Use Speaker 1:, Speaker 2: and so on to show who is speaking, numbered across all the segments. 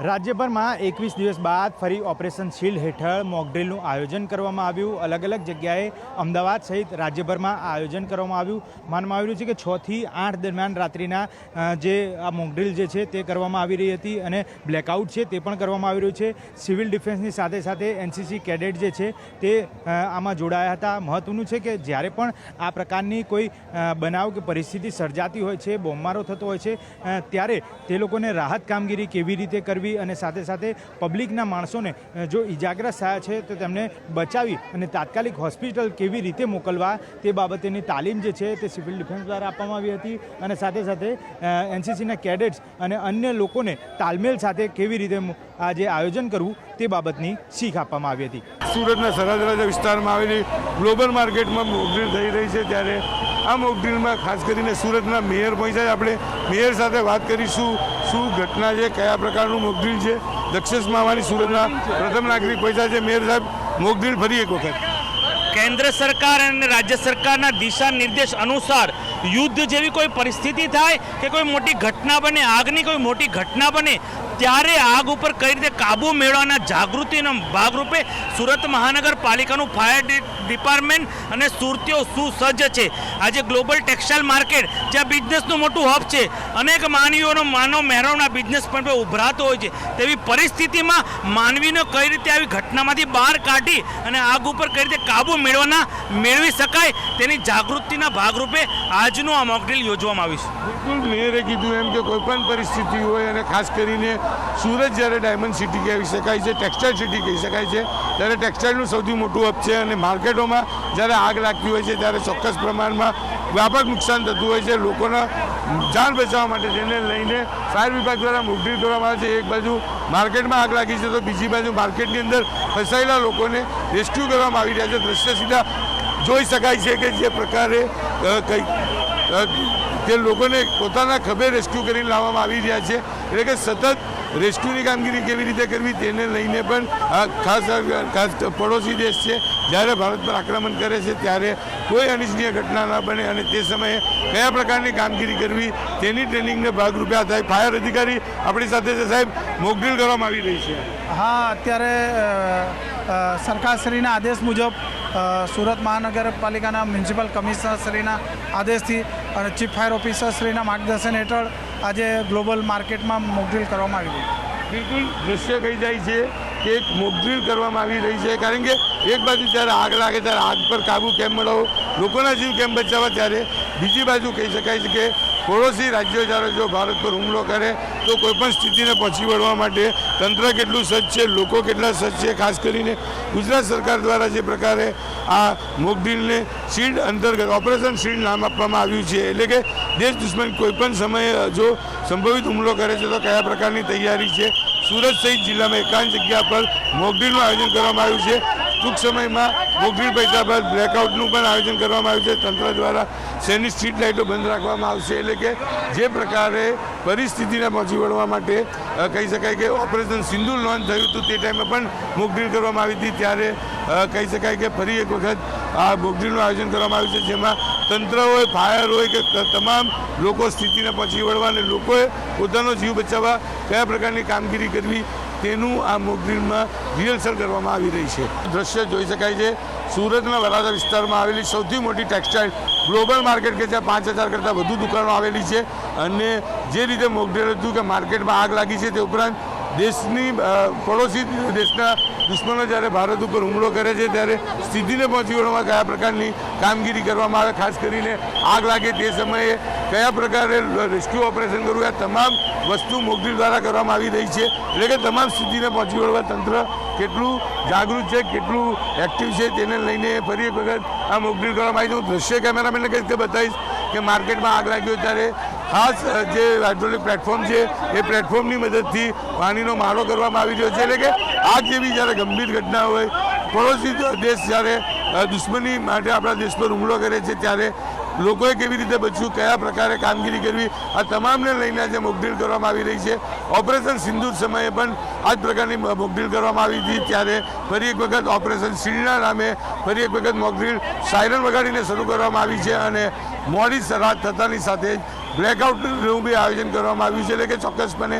Speaker 1: રાજ્યભરમાં એકવીસ દિવસ બાદ ફરી ઓપરેશન શિલ્ડ હેઠળ મોકડ્રીલનું આયોજન કરવામાં આવ્યું. અલગ અલગ જગ્યાએ અમદાવાદ સહિત રાજ્યભરમાં આયોજન કરવામાં આવ્યું. માનવામાં આવ્યું છે કે છથી આઠ દરમિયાન રાત્રિના જે આ મોકડ્રીલ જે છે તે કરવામાં આવી રહી હતી અને બ્લેકઆઉટ છે તે પણ કરવામાં આવી રહ્યું છે. સિવિલ ડિફેન્સની સાથે સાથે એનસીસી કેડેટ જે છે તે આમાં જોડાયા હતા. મહત્વનું છે કે જ્યારે પણ આ પ્રકારની કોઈ બનાવ કે પરિસ્થિતિ સર્જાતી હોય છે, બોમ્બમારો થતો હોય છે ત્યારે તે લોકોને રાહત કામગીરી કેવી રીતે કરવી અને સાથે સાથે પબ્લિકના માણસોને જો ઇજાગ્રસ્ત થયા છે તો તેમને બચાવી અને તાત્કાલિક હોસ્પિટલ કેવી રીતે મોકલવા તે બાબતેની તાલીમ જે છે તે સિવિલ ડિફેન્સ દ્વારા આપવામાં આવી હતી અને સાથે સાથે એનસીસીના કેડેટ્સ અને અન્ય લોકોને તાલમેલ સાથે કેવી રીતે આ જે આયોજન કરવું તે બાબતની શીખ આપવામાં આવી હતી.
Speaker 2: સુરતના સરહદ વિસ્તારમાં આવેલી ગ્લોબલ માર્કેટમાં મોકડ્રીલ થઈ રહી છે ત્યારે આ મોકડ્રીલમાં ખાસ કરીને સુરતના મેયર પહોંચ્યા આપણે મેયર સાથે વાત કરીશું શું ઘટના છે, કયા પ્રકારનું મોકડ્રીલ છે. દક્ષિણ માવાની સુરતના પ્રથમ નાગરિક પહોંચ્યા છે. મેયર સાહેબ મોકડ્રીલ ફરી એક વખત.
Speaker 3: કેન્દ્ર સરકાર અને રાજ્ય સરકારના દિશા નિર્દેશ અનુસાર યુદ્ધ જેવી કોઈ પરિસ્થિતિ થાય કે કોઈ મોટી ઘટના બને, આગની કોઈ મોટી ઘટના બને, ત્યારે આગ ઉપર કઈ રીતે કાબુ મેળવવાના જાગૃતિના ભાગરૂપે સુરત મહાનગરપાલિકાનું ફાયર ડિપાર્ટમેન્ટ અને સુરતીઓ સુસજ્જ છે. આજે ગ્લોબલ ટેક્સટાઇલ માર્કેટ, જ્યાં બિઝનેસનું મોટું હબ છે, અનેક માનવીઓનો માનવ મહેરવના બિઝનેસ પણ ઉભરાતો હોય છે. તેવી પરિસ્થિતિમાં માનવીને કઈ રીતે આવી ઘટનામાંથી બહાર કાઢી અને આગ ઉપર કઈ રીતે કાબુ મેળવવાના, મેળવી શકાય તેની જાગૃતિના ભાગરૂપે આજનું આ મોકડ્રીલ યોજવામાં આવી છે.
Speaker 2: બિલકુલ, મેયરે કીધું એમ કે કોઈ પણ પરિસ્થિતિ હોય અને ખાસ કરીને સુરત જ્યારે ડાયમંડ સિટી કહી શકાય છે ટેક્સટાઇલ સિટી કહી શકાય છે, ત્યારે ટેક્સટાઇલનું સૌથી મોટું હબ છે અને માર્કેટોમાં જ્યારે આગ લાગતી હોય છે, ત્યારે ચોક્કસ પ્રમાણમાં વ્યાપક નુકસાન થતું હોય છે. લોકોના જાન બચાવવા માટે જેને લઈને ફાયર વિભાગ દ્વારા મોકડ્રીલ કરવામાં આવે છે. એક બાજુ માર્કેટમાં આગ લાગી છે, તો બીજી બાજુ માર્કેટની અંદર ફસાયેલા લોકોને રેસ્ક્યુ કરવામાં આવી રહ્યા છે. દ્રશ્ય સીધા જોઈ શકાય છે કે જે પ્રકારે કંઈક તે લોકોને પોતાના ખભે રેસ્ક્યુ કરીને લાવવામાં આવી રહ્યા છે, એટલે કે સતત રેસ્ક્યુની કામગીરી કેવી રીતે કરવી તેને લઈને પણ ખાસ ખાસ પડોશી દેશ છે, જ્યારે ભારત પર આક્રમણ કરે છે, ત્યારે કોઈ અનિચ્છનીય ઘટના ન બને અને તે સમયે કયા પ્રકારની કામગીરી કરવી, તેની ટ્રેનિંગને ભાગરૂપે આ થાય ફાયર અધિકારી આપણી સાથે છે, સાહેબ. મોકડ્રીલ કરવામાં આવી રહી છે.
Speaker 4: હા, અત્યારે સરકારશ્રીના આદેશ મુજબ સુરત મહાનગરપાલિકાના મ્યુનિસિપલ કમિશનરશ્રીના આદેશથી અને ચીફ ફાયર ઓફિસરશ્રીના માર્ગદર્શન હેઠળ આજે ગ્લોબલ માર્કેટમાં મોકડ્રીલ કરવામાં આવી હતી
Speaker 2: બિલકુલ દૃશ્ય કહી જાય છે કે એક મોકડ્રીલ કરવામાં આવી રહી છે. કારણ કે એક બાજુ જ્યારે આગ લાગે ત્યારે આગ પર કાબૂ કેમ મેળવવો લોકોના જીવ કેમ બચાવવા? ત્યારે બીજી બાજુ કહી શકાય છે કે પડોશી રાજ્યો જ્યારે જો ભારત પર હુમલો કરે, તો કોઈપણ સ્થિતિને પહોંચી વળવા માટે તંત્ર કેટલું સજ્જ છે, લોકો કેટલા સજ્જ છે, ખાસ કરીને ગુજરાત સરકાર દ્વારા જે પ્રકારે આ મોકડીલને શીડ અંતર્ગત, ઓપરેશન શીડ નામ આપવામાં આવ્યું છે. એટલે કે દેશ દુશ્મન કોઈપણ સમયે જો સંભવિત હુમલો કરે છે, તો કયા પ્રકારની તૈયારી છે? સુરત સહિત જિલ્લામાં એકાંત જગ્યા પર મોકડીલનું આયોજન કરવામાં આવ્યું છે. ટૂંક સમયમાં મોકડ્રીલ પૈસા બાદ બ્લેકઆઉટનું પણ આયોજન કરવામાં આવ્યું છે. તંત્ર દ્વારા શહેરની સ્ટ્રીટ લાઇટો બંધ રાખવામાં આવશે. એટલે કે જે પ્રકારે પરિસ્થિતિને પહોંચી વળવા માટે કહી શકાય કે ઓપરેશન સિંધુ લોન્ચ થયું હતું તે ટાઈમે પણ મોકડ્રીલ કરવામાં આવી હતી. ત્યારે કહી શકાય કે ફરી એક વખત આ બોગડીનું આયોજન કરવામાં આવ્યું છે, જેમાં તંત્ર હોય ફાયર હોય કે તમામ લોકો સ્થિતિને પહોંચી વળવા અને લોકોએ પોતાનો જીવ બચાવવા કયા પ્રકારની કામગીરી કરવી તેનું આ મોકડ્રીલમાં રિહર્સલ કરવામાં આવી રહી છે. દ્રશ્ય જોઈ શકાય છે, સુરતના વરાછા વિસ્તારમાં આવેલી સૌથી મોટી ટેક્સટાઇલ ગ્લોબલ માર્કેટ કે જ્યાં પાંચ હજાર કરતાં વધુ દુકાનો આવેલી છે અને જે રીતે મોકડ્રીલ હતું કે માર્કેટમાં આગ લાગી છે તે ઉપરાંત દેશની પડોશી દેશના દુશ્મનો જ્યારે ભારત ઉપર હુમલો કરે છે, ત્યારે સ્થિતિને પહોંચી વળવા કયા પ્રકારની કામગીરી કરવામાં આવે? ખાસ કરીને આગ લાગે તે સમયે કયા પ્રકારે રેસ્ક્યુ ઓપરેશન કરવું? આ તમામ વસ્તુ મોકડ્રીલ દ્વારા કરવામાં આવી રહી છે. એટલે કે તમામ સ્થિતિને પહોંચી વળવા તંત્ર કેટલું જાગૃત છે, કેટલું એક્ટિવ છે, તેને લઈને ફરી એક વખત આ મોકડ્રીલ કરવામાં આવી છે. હું દ્રશ્ય કેમેરામેનને કઈ રીતે બતાવીશ કે માર્કેટમાં આગ લાગ્યો ત્યારે ખાસ જે હાઇડ્રોલિક પ્લેટફોર્મ છે, એ પ્લેટફોર્મની મદદથી પાણીનો મારો કરવામાં આવી રહ્યો છે. એટલે કે આ જેવી જ્યારે ગંભીર ઘટના હોય, પડોશી દેશ જ્યારે દુશ્મની માટે આપણા દેશ પર હુમલો કરે છે, ત્યારે લોકોએ કેવી રીતે બચવું કયા પ્રકારે કામગીરી કરવી, આ તમામને લઈને આજે મોકડ્રીલ કરવામાં આવી રહી છે. ઓપરેશન સિંદૂર સમયે પણ આ જ પ્રકારની મોકડ્રીલ કરવામાં આવી હતી. ત્યારે ફરી એક વખત ઓપરેશન શીલના નામે ફરી એક વખત મોકડ્રીલ સાયરન વગાડીને શરૂ કરવામાં આવી છે અને મોડી રાત થતાની સાથે જ બ્લેકઆઉટનું બી આયોજન કરવામાં આવ્યું છે એટલે કે ચોક્કસપણે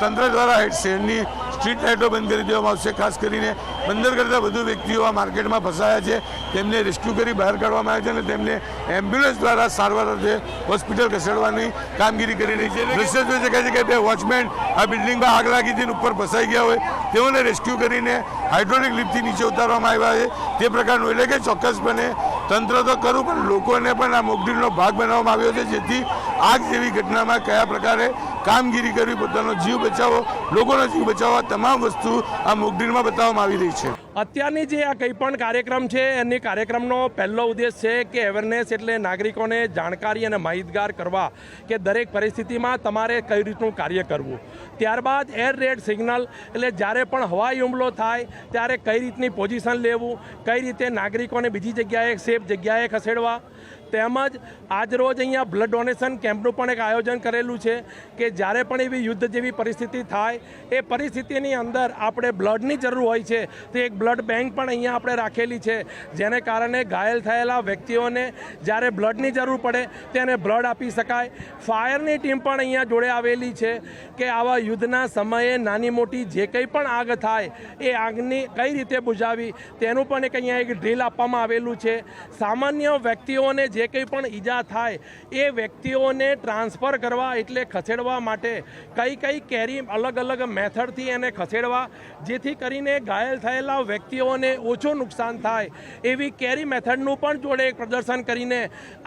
Speaker 2: તંત્ર દ્વારા શહેરની સ્ટ્રીટ લાઇટો બંધ કરી દેવામાં આવશે. ખાસ કરીને પંદર કરતાં વધુ વ્યક્તિઓ આ માર્કેટમાં ફસાયા છે. તેમને રેસ્ક્યુ કરી બહાર કાઢવામાં આવ્યા છે અને તેમને એમ્બ્યુલન્સ દ્વારા સારવાર અર્થે હોસ્પિટલ ખસેડવાની કામગીરી કરી રહી છે. દ્રશ્ય જોઈ શકાય છે કે બે વોચમેન આ બિલ્ડિંગમાં આગ લાગી હતી ઉપર ફસાઈ ગયા હોય. તેઓને રેસ્ક્યુ કરીને હાઇડ્રોલિક લિફ્ટથી નીચે ઉતારવામાં આવ્યા છે. તે પ્રકારનું એટલે કે ચોક્કસપણે તંત્ર તો કરું પણ લોકોને પણ આ મોકડ્રીલનો ભાગ બનાવવામાં આવ્યો છે, જેથી આગ જેવી ઘટનામાં કયા પ્રકારે કામગીરી કરવી, પોતાનો જીવ બચાવો લોકોનો જીવ બચાવવા તમામ વસ્તુ આ મોકડ્રીલમાં બતાવવામાં આવી રહી છે.
Speaker 5: અત્યારની જે આ કંઈ પણ કાર્યક્રમ છે, એની કાર્યક્રમનો પહેલો ઉદ્દેશ છે કે અવેરનેસ એટલે નાગરિકોને જાણકારી અને માહિતગાર કરવા કે દરેક પરિસ્થિતિમાં તમારે કઈ રીતનું કાર્ય કરવું. ત્યારબાદ એર રેડ સિગ્નલ એટલે જ્યારે પણ હવાઈ હુમલો થાય, ત્યારે કઈ રીતની પોઝિશન લેવું, કઈ રીતે નાગરિકોને બીજી જગ્યાએ સેફ જગ્યાએ ખસેડવા. તેમજ આજરોજ અહીંયા બ્લડ ડોનેશન કેમ્પનું પણ એક આયોજન કરેલું છે કે જ્યારે પણ એવી યુદ્ધ જેવી પરિસ્થિતિ થાય, એ પરિસ્થિતિની અંદર આપણે બ્લડની જરૂર હોય છે, તે એક બ્લડ બેંક પણ અહીંયા આપણે રાખેલી છે, જેને કારણે ઘાયલ થયેલા વ્યક્તિઓને જ્યારે બ્લડની જરૂર પડે તેને બ્લડ આપી શકાય. ફાયરની ટીમ પણ અહીંયા જોડે આવેલી છે કે આવા યુદ્ધના સમયે નાની મોટી જે કંઈ પણ આગ થાય, એ આગની કઈ રીતે બુઝાવી તેનું પણ એક અહીંયા એક ડ્રીલ આપવામાં આવેલું છે. સામાન્ય વ્યક્તિઓને જે કંઈ પણ ઈજા થાય, એ વ્યક્તિઓને ટ્રાન્સફર કરવા એટલે ખસેડવા માટે કઈ કઈ કેરી અલગ અલગ મેથડથી એને ખસેડવા, જેથી કરીને ઘાયલ થયેલા વ્યક્તિઓને ઓછું નુકસાન થાય એવી કેરી મેથડનું પણ જોડે એક પ્રદર્શન કરીને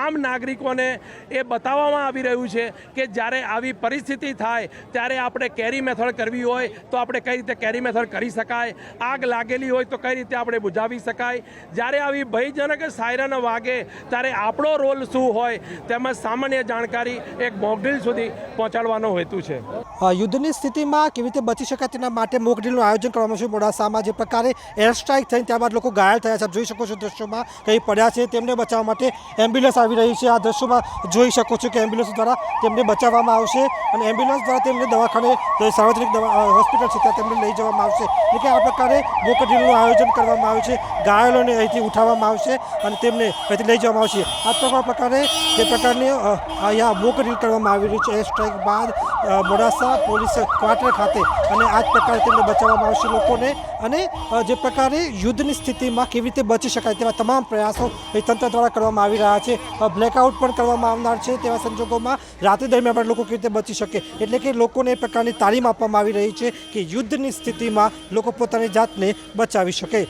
Speaker 5: આમ નાગરિકોને એ બતાવવામાં આવી રહ્યું છે કે જ્યારે આવી પરિસ્થિતિ થાય, ત્યારે આપણે કેરી મેથડ કરવી હોય તો આપણે કઈ રીતે કેરી મેથડ કરી શકાય, આગ લાગેલી હોય તો કઈ રીતે આપણે બુઝાવી શકાય. જ્યારે આવી ભયજનક સાયરન વાગે, ત્યારે આપણો રોલ શું હોય તેમજ સામાન્ય જાણકારી એક મોકડ્રીલ સુધી પહોંચાડવાનો હેતુ છે.
Speaker 6: યુદ્ધની સ્થિતિમાં કેવી રીતે બચી શકાય તેના માટે મોકડ્રીલનું આયોજન કરવામાં આવ્યું મોડાસામાં જે પ્રકારે એર સ્ટ્રાઇક થઈને ત્યારબાદ લોકો ઘાયલ થયા છે. જોઈ શકો છો દ્રશ્યોમાં કંઈ પડ્યા છે તેમને બચાવવા માટે એમ્બ્યુલન્સ આવી રહી છે. આ દ્રશ્યોમાં જોઈ શકો છો કે એમ્બ્યુલન્સ દ્વારા તેમને બચાવવામાં આવશે અને એમ્બ્યુલન્સ દ્વારા તેમને દવાખાને સાર્વજનિક દવા હોસ્પિટલ છે ત્યાં તેમને લઈ જવામાં આવશે. એટલે કે આ પ્રકારે મોકડ્રીલનું આયોજન કરવામાં આવ્યું છે. ઘાયલોને અહીંથી ઉઠાવવામાં આવશે અને તેમને અહીંથી લઈ જવામાં આવશે. આ તમામ પ્રકારે જે પ્રકારની અહીંયા મોકડ્રીલ કરવામાં આવી રહી છે. એર સ્ટ્રાઇક બાદ મોડાસા પોલીસ ક્વાર્ટર ખાતે અને આ જ પ્રકારે તેમને બચાવવામાં આવશે લોકોને અને જે પ્રકારે યુદ્ધની સ્થિતિમાં કેવી રીતે બચી શકાય તેવા તમામ પ્રયાસો તંત્ર દ્વારા કરવામાં આવી રહ્યા છે. બ્લેકઆઉટ પણ કરવામાં આવનાર છે તેવા સંજોગોમાં. રાત્રિ દરમિયાન પણ લોકો કેવી રીતે બચી શકે એટલે કે લોકોને એ પ્રકારની તાલીમ આપવામાં આવી રહી છે કે યુદ્ધની સ્થિતિમાં લોકો પોતાની જાતને બચાવી શકે.